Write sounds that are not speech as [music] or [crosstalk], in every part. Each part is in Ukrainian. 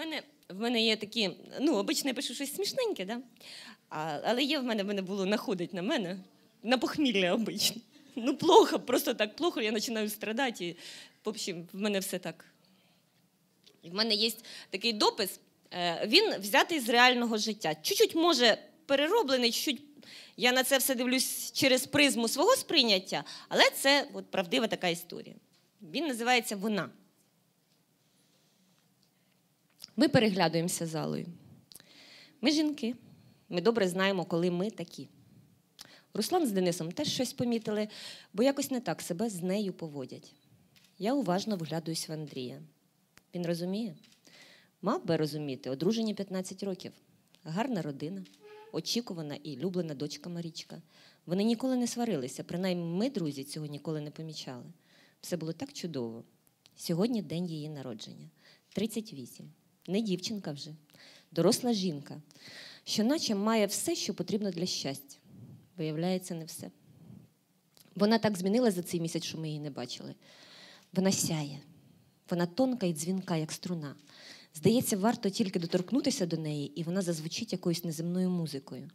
мене в мене є такі, ну, обично я пишу щось смішненьке, да? а, але є в мене, в мене було находить на мене, на похмілля обично. Ну, плохо, просто так плохо, я починаю страдати. І, в общем, в мене все так. В мене є такий допис, е, він взятий з реального життя. Чуть-чуть, може, перероблений, чуть-чуть. Я на це все дивлюсь через призму свого сприйняття, але це от, правдива така історія. Він називається Вона. Ми переглядуємося залою. Ми жінки. Ми добре знаємо, коли ми такі. Руслан з Денисом теж щось помітили, бо якось не так себе з нею поводять. Я уважно вглядуюсь в Андрія. Він розуміє? Мав би розуміти, одружені 15 років, гарна родина, очікувана і люблена дочка Марічка. Вони ніколи не сварилися, принаймні ми, друзі, цього ніколи не помічали. Все було так чудово. Сьогодні день її народження 38. Не дівчинка вже, доросла жінка, що наче має все, що потрібно для щастя. Виявляється, не все. Вона так змінилася за цей місяць, що ми її не бачили. Вона сяє, вона тонка і дзвінка, як струна. Здається, варто тільки доторкнутися до неї, і вона зазвучить якоюсь неземною музикою.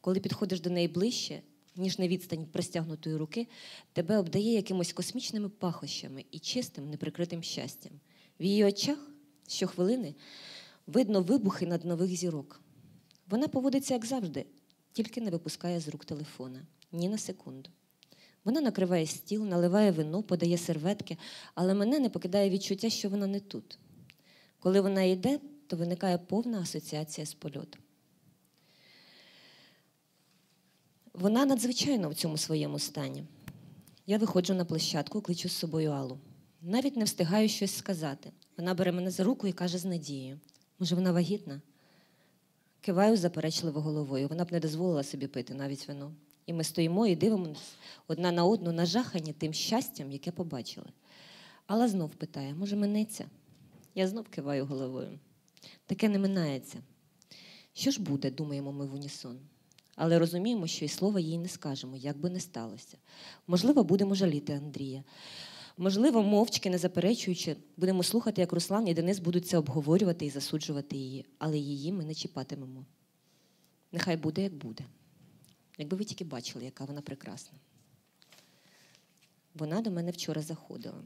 Коли підходиш до неї ближче, ніж на відстань простягнутої руки, тебе обдає якимось космічними пахощами і чистим, неприкритим щастям. В її очах щохвилини видно вибухи над нових зірок. Вона поводиться, як завжди, тільки не випускає з рук телефона ні на секунду. Вона накриває стіл, наливає вино, подає серветки, але мене не покидає відчуття, що вона не тут. Коли вона йде, то виникає повна асоціація з польотом. Вона надзвичайно в цьому своєму стані. Я виходжу на площадку, кличу з собою Аллу. Навіть не встигаю щось сказати. Вона бере мене за руку і каже з надією: може, вона вагітна? Киваю заперечливо головою. Вона б не дозволила собі пити навіть вино. І ми стоїмо і дивимося одна на одну нажахані тим щастям, яке побачили. Алла знов питає: може, минеться? Я знов киваю головою. Таке не минається. Що ж буде, думаємо ми в унісон. Але розуміємо, що і слова їй не скажемо, як би не сталося. Можливо, будемо жаліти Андрія. Можливо, мовчки, не заперечуючи, будемо слухати, як Руслан і Денис будуть це обговорювати і засуджувати її, але її ми не чіпатимемо. Нехай буде, як буде. Якби ви тільки бачили, яка вона прекрасна. Вона до мене вчора заходила.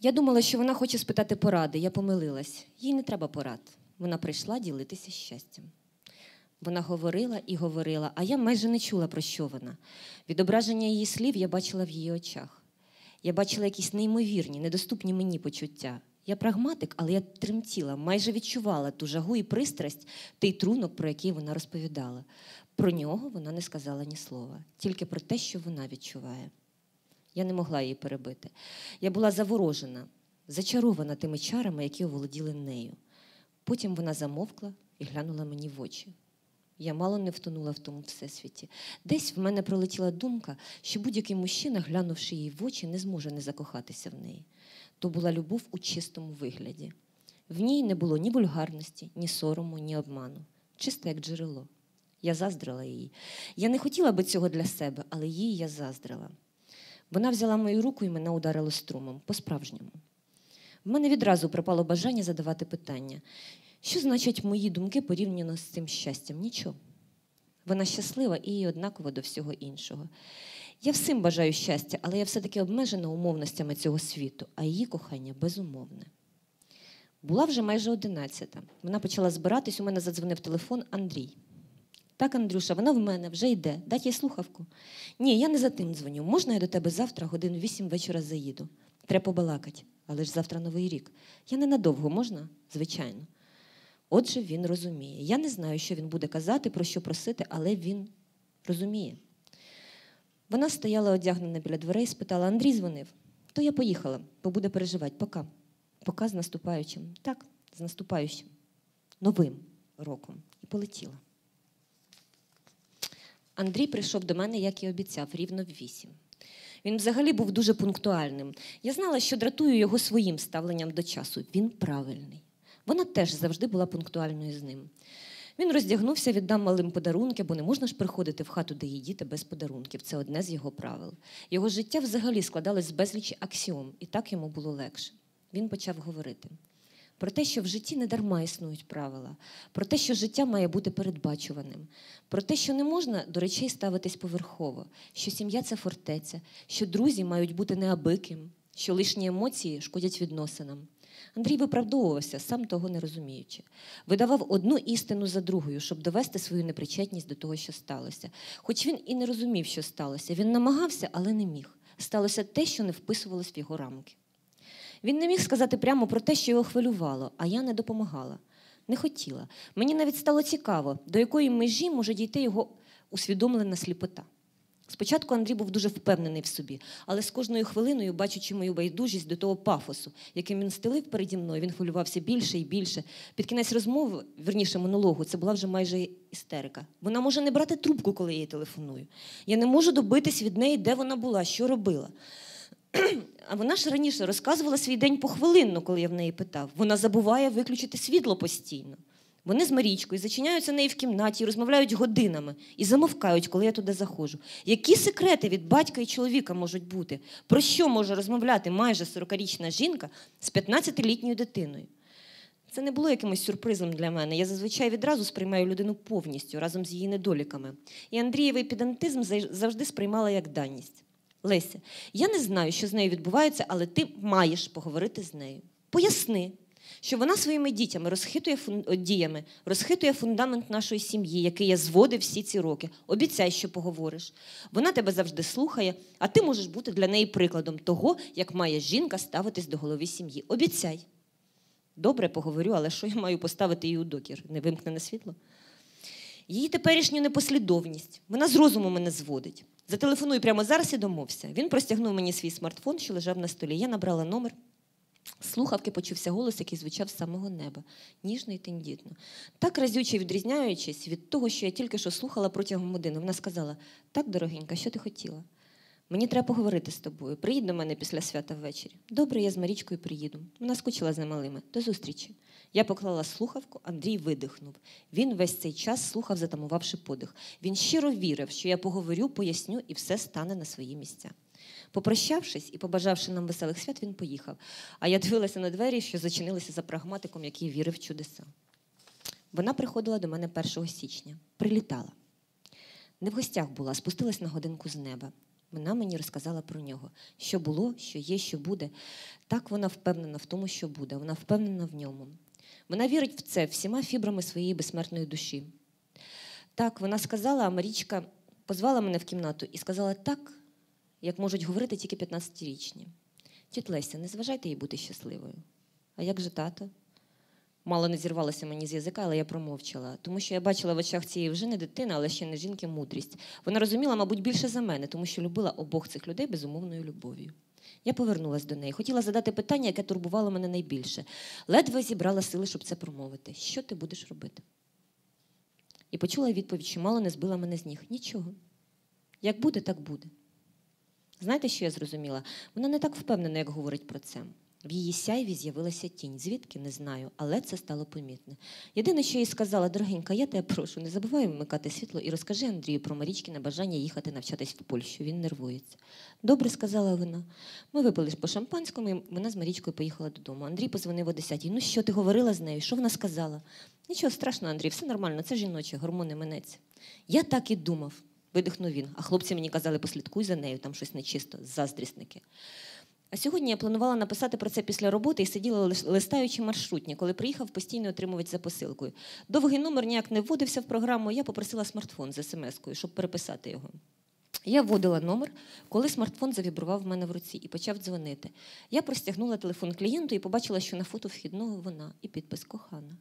Я думала, що вона хоче спитати поради. Я помилилась. Їй не треба порад. Вона прийшла ділитися щастям. Вона говорила і говорила, а я майже не чула, про що вона. Відображення її слів я бачила в її очах. Я бачила якісь неймовірні, недоступні мені почуття. Я прагматик, але я тремтіла, майже відчувала ту жагу і пристрасть, той трунок, про який вона розповідала. Про нього вона не сказала ні слова, тільки про те, що вона відчуває. Я не могла її перебити. Я була заворожена, зачарована тими чарами, які оволоділи нею. Потім вона замовкла і глянула мені в очі. Я мало не втонула в тому всесвіті. Десь в мене пролетіла думка, що будь-який мужчина, глянувши їй в очі, не зможе не закохатися в неї. То була любов у чистому вигляді. В ній не було ні вульгарності, ні сорому, ні обману. Чисте, як джерело. Я заздрила її. Я не хотіла би цього для себе, але їй я заздрила. Вона взяла мою руку і мене ударило струмом, по-справжньому. В мене відразу пропало бажання задавати питання. Що значать мої думки порівняно з цим щастям? Нічого. Вона щаслива і їй однаково до всього іншого. Я всім бажаю щастя, але я все-таки обмежена умовностями цього світу, а її кохання безумовне. Була вже майже одинадцята. Вона почала збиратись, у мене задзвонив телефон Андрій. Так, Андрюша, вона в мене вже йде. Дать їй слухавку. Ні, я не за тим дзвоню. Можна я до тебе завтра, годин вісім вечора заїду? Треба побалакати, але ж завтра новий рік. Я ненадовго можна? Звичайно. Отже, він розуміє. Я не знаю, що він буде казати, про що просити, але він розуміє. Вона стояла одягнена біля дверей спитала: Андрій дзвонив. То я поїхала, бо буде переживати. Пока. Пока з наступаючим. Так, з наступаючим. Новим роком. І полетіла. Андрій прийшов до мене, як і обіцяв, рівно в вісім. Він взагалі був дуже пунктуальним. Я знала, що дратую його своїм ставленням до часу. Він правильний. Вона теж завжди була пунктуальною з ним. Він роздягнувся, віддав малим подарунки, бо не можна ж приходити в хату, де є діти без подарунків. Це одне з його правил. Його життя взагалі складалось з безлічі аксіом, і так йому було легше. Він почав говорити. про те, що в житті не дарма існують правила, про те, що життя має бути передбачуваним, про те, що не можна до речей ставитись поверхово, що сім'я це фортеця, що друзі мають бути неабиким, що лишні емоції шкодять відносинам. Андрій виправдовувався, сам того не розуміючи. Видавав одну істину за другою, щоб довести свою непричетність до того, що сталося. Хоч він і не розумів, що сталося. Він намагався, але не міг. Сталося те, що не вписувалось в його рамки. Він не міг сказати прямо про те, що його хвилювало, а я не допомагала. Не хотіла. Мені навіть стало цікаво, до якої межі може дійти його усвідомлена сліпота. Спочатку Андрій був дуже впевнений в собі, але з кожною хвилиною, бачачи мою байдужість до того пафосу, яким він стелив переді мною, він хвилювався більше і більше. Під кінець розмови, верніше монологу, це була вже майже істерика. Вона може не брати трубку, коли я їй телефоную. Я не можу добитись від неї, де вона була, що робила. А вона ж раніше розказувала свій день похвилинно, коли я в неї питав. Вона забуває виключити світло постійно. Вони з Марічкою зачиняються неї в кімнаті розмовляють годинами і замовкають, коли я туди заходжу. Які секрети від батька і чоловіка можуть бути? Про що може розмовляти майже 40-річна жінка з 15-літньою дитиною? Це не було якимось сюрпризом для мене. Я зазвичай відразу сприймаю людину повністю разом з її недоліками. І Андрієвий підантизм завжди сприймала як даність. Леся, я не знаю, що з нею відбувається, але ти маєш поговорити з нею. Поясни, що вона своїми дітями розхитує діями, розхитує фундамент нашої сім'ї, який я зводив всі ці роки. Обіцяй, що поговориш. Вона тебе завжди слухає, а ти можеш бути для неї прикладом того, як має жінка ставитись до голови сім'ї. Обіцяй. Добре, поговорю, але що я маю поставити її у докір? Невимкнене світло? Її теперішню непослідовність. Вона з розуму мене зводить. Зателефоную прямо зараз і домовся. Він простягнув мені свій смартфон, що лежав на столі. Я набрала номер. Слухавки почувся голос, який звучав з самого неба, ніжно і тендітно. Так разюче відрізняючись від того, що я тільки що слухала протягом години, вона сказала: Так, дорогенька, що ти хотіла? Мені треба поговорити з тобою. Приїдь до мене після свята ввечері. Добре, я з Марічкою приїду. Вона скучила з немалими. До зустрічі. Я поклала слухавку, Андрій видихнув. Він весь цей час слухав, затамувавши подих. Він щиро вірив, що я поговорю, поясню, і все стане на свої місця. Попрощавшись і побажавши нам веселих свят, він поїхав. А я дивилася на двері, що зачинилися за прагматиком, який вірив в чудеса. Вона приходила до мене 1 січня, прилітала. Не в гостях була, спустилась на годинку з неба. Вона мені розказала про нього, що було, що є, що буде. Так вона впевнена в тому, що буде. Вона впевнена в ньому. Вона вірить в це всіма фібрами своєї безсмертної душі. Так, вона сказала, а Марічка позвала мене в кімнату і сказала так, як можуть говорити тільки 15-річні. Тіть Леся, не зважайте їй бути щасливою. А як же тато? Мало не зірвалося мені з язика, але я промовчала, тому що я бачила в очах цієї вже не дитини, але ще не жінки мудрість. Вона розуміла, мабуть, більше за мене, тому що любила обох цих людей безумовною любов'ю. Я повернулася до неї, хотіла задати питання, яке турбувало мене найбільше. Ледве зібрала сили, щоб це промовити. Що ти будеш робити? І почула відповідь, що мало не збила мене з ніг. Нічого. Як буде, так буде. Знаєте, що я зрозуміла? Вона не так впевнена, як говорить про це. В її сяйві з'явилася тінь. Звідки не знаю, але це стало помітне. Єдине, що їй сказала, дорогенька, я тебе прошу, не забувай вмикати світло і розкажи Андрію про Марічкіне бажання їхати навчатись в Польщу. Він нервується. Добре, сказала вона. Ми випили по шампанському, і вона з Марічкою поїхала додому. Андрій позвонив о 10 Ну що, ти говорила з нею? Що вона сказала? Нічого страшного, Андрій, все нормально, це жіноче, гормони минеться. Я так і думав, видихнув він. А хлопці мені казали, послідкуй за нею, там щось нечисто, заздрісники. А сьогодні я планувала написати про це після роботи і сиділа листаючи маршрутні, коли приїхав постійно отримувати за посилкою. Довгий номер ніяк не вводився в програму, я попросила смартфон з смс-кою, щоб переписати його. Я вводила номер, коли смартфон завібрував в мене в руці і почав дзвонити. Я простягнула телефон клієнту і побачила, що на фото вхідного вона і підпис кохана.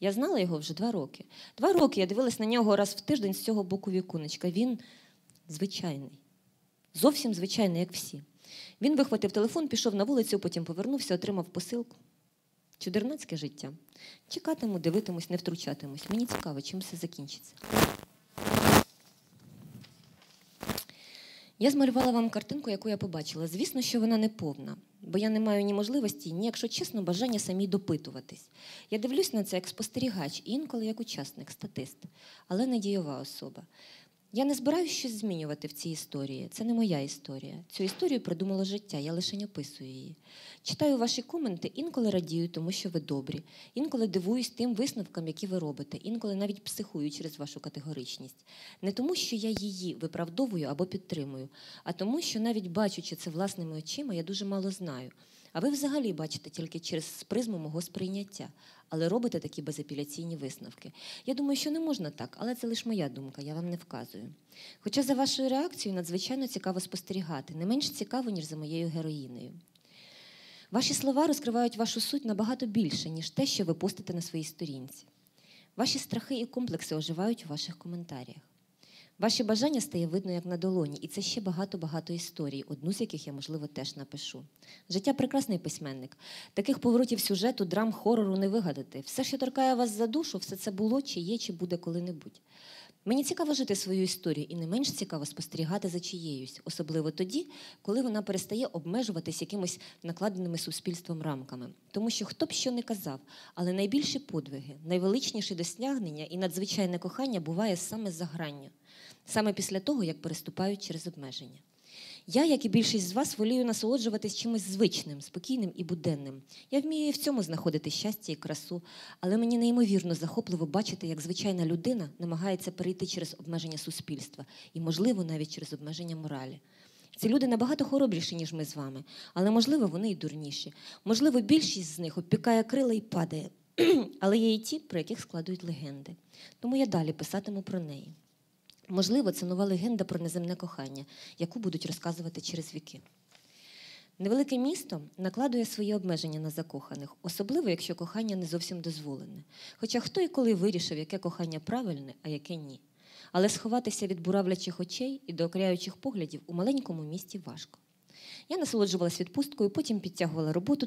Я знала його вже два роки. Два роки я дивилась на нього раз в тиждень з цього боку віконечка. Він звичайний, зовсім звичайний, як всі. Він вихватив телефон, пішов на вулицю, потім повернувся, отримав посилку. Чудернацьке життя. Чекатиму, дивитимусь, не втручатимусь. Мені цікаво, чим все закінчиться. Я змалювала вам картинку, яку я побачила. Звісно, що вона не повна, бо я не маю ні можливості, ні, якщо чесно, бажання самій допитуватись. Я дивлюсь на це як спостерігач, інколи як учасник, статист, але не дієва особа. Я не збираюся щось змінювати в цій історії. Це не моя історія. Цю історію придумало життя, я лише описую її. Читаю ваші коменти, інколи радію, тому що ви добрі, інколи дивуюсь тим висновкам, які ви робите, інколи навіть психую через вашу категоричність. Не тому, що я її виправдовую або підтримую, а тому, що навіть бачучи це власними очима, я дуже мало знаю. А ви взагалі бачите тільки через призму мого сприйняття, але робите такі безапеляційні висновки. Я думаю, що не можна так, але це лише моя думка, я вам не вказую. Хоча за вашою реакцією надзвичайно цікаво спостерігати, не менш цікаво, ніж за моєю героїнею. Ваші слова розкривають вашу суть набагато більше, ніж те, що ви постите на своїй сторінці. Ваші страхи і комплекси оживають у ваших коментарях. Ваші бажання стає видно як на долоні, і це ще багато-багато історій, одну з яких я, можливо, теж напишу. Життя прекрасний письменник. Таких поворотів сюжету, драм, хорору не вигадати. Все, що торкає вас за душу, все це було, чи є, чи буде коли-небудь. Мені цікаво жити свою історію, і не менш цікаво спостерігати за чиєюсь, особливо тоді, коли вона перестає обмежуватись якимось накладеними суспільством рамками. Тому що хто б що не казав, але найбільші подвиги, найвеличніші досягнення і надзвичайне кохання буває саме за гранню, саме після того, як переступають через обмеження. Я, як і більшість з вас, волію насолоджуватись чимось звичним, спокійним і буденним. Я вмію і в цьому знаходити щастя і красу, але мені неймовірно захопливо бачити, як звичайна людина намагається перейти через обмеження суспільства і, можливо, навіть через обмеження моралі. Ці люди набагато хоробріші, ніж ми з вами, але, можливо, вони і дурніші. Можливо, більшість з них обпікає крила і падає. [clears throat] але є і ті, про яких складують легенди. Тому я далі писатиму про неї. Можливо, це нова легенда про неземне кохання, яку будуть розказувати через віки. Невелике місто накладує свої обмеження на закоханих, особливо якщо кохання не зовсім дозволене. Хоча хто і коли вирішив, яке кохання правильне, а яке ні. Але сховатися від буравлячих очей і доокряючих поглядів у маленькому місті важко. Я насолоджувалась відпусткою, потім підтягувала роботу